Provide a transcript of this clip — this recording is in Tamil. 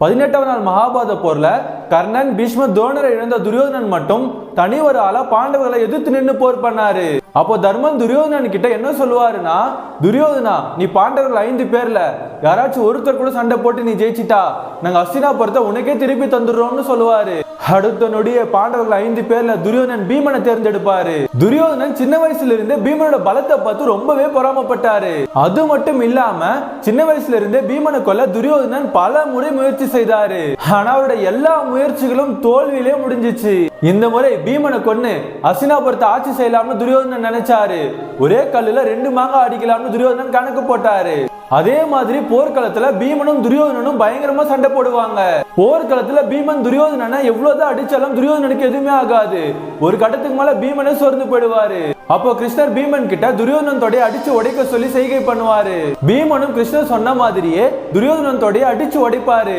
பதினெட்டாவது நாள் மகாபாரத போரில் கர்ணன் பீஷ்ம துரோணரை இழந்த துரியோதனன் மட்டும் தனி ஒரு ஆளா பாண்டவர்களை எதிர்த்து நின்னு போர் பண்ணாரு. அப்போ தர்மன் துரியோதனன் கிட்ட என்ன சொல்லுவாருன்னா துரியோதனா நீ பாண்டவர்கள் ஐந்து பேர்ல யாராச்சும் ஒருத்தர் கூட சண்டை போட்டு நீ ஜெயிச்சிட்டா நாங்க அஸ்தினாபுரத்தை உனக்கே திருப்பி தந்துடுறோம்னு சொல்லுவாரு. அடுத்த நொடியே பாண்டவர்கள் ஐந்து பேர்ல துரியோதனன் பீமனை தேர்ந்தெடுப்பாரு. துரியோதனன் சின்ன வயசுல இருந்தே பீமனோட பலத்தை பார்த்து ரொம்பவே பொறாமப்பட்டாரு. அது மட்டும் இல்லாம சின்ன வயசுல இருந்தே பீமனை கொல்ல துரியோதனன் பல முறை முயற்சி செய்தாரு. ஆனா அவரோட எல்லா முயற்சிகளும் தோல்வியிலே முடிஞ்சிச்சு. இந்த முறை பீமனை கொன்னு அசினாபுரத்தை ஆட்சி செய்யலாம்னு துரியோதனன் நினைச்சாரு. ஒரே கல்லுல ரெண்டு மாங்காய் அடிக்கலாம்னு துரியோதனன் கணக்கு போட்டாரு. அதே மாதிரி போர்க்களத்துல பீமனும் துரியோதனனும் பயங்கரமா சண்டை போடுவாங்க. போர்க்களத்துல பீமன் துரியோதனனை எவ்வளவுதான் அடிச்சாலும் துரியோதனனுக்கு எதுவுமே ஆகாது. ஒரு கட்டத்துக்கு மேல பீமனே சோர்ந்து போயிடுவாரு. அப்போ கிருஷ்ணர் பீமன் கிட்ட துரியோதனன் தொடைய அடிச்சு உடைக்க சொல்லி செய்கை பண்ணுவாரு. பீமனும் கிருஷ்ணர் சொன்ன மாதிரியே துரியோதனன் தொடைய அடிச்சு உடைப்பாரு.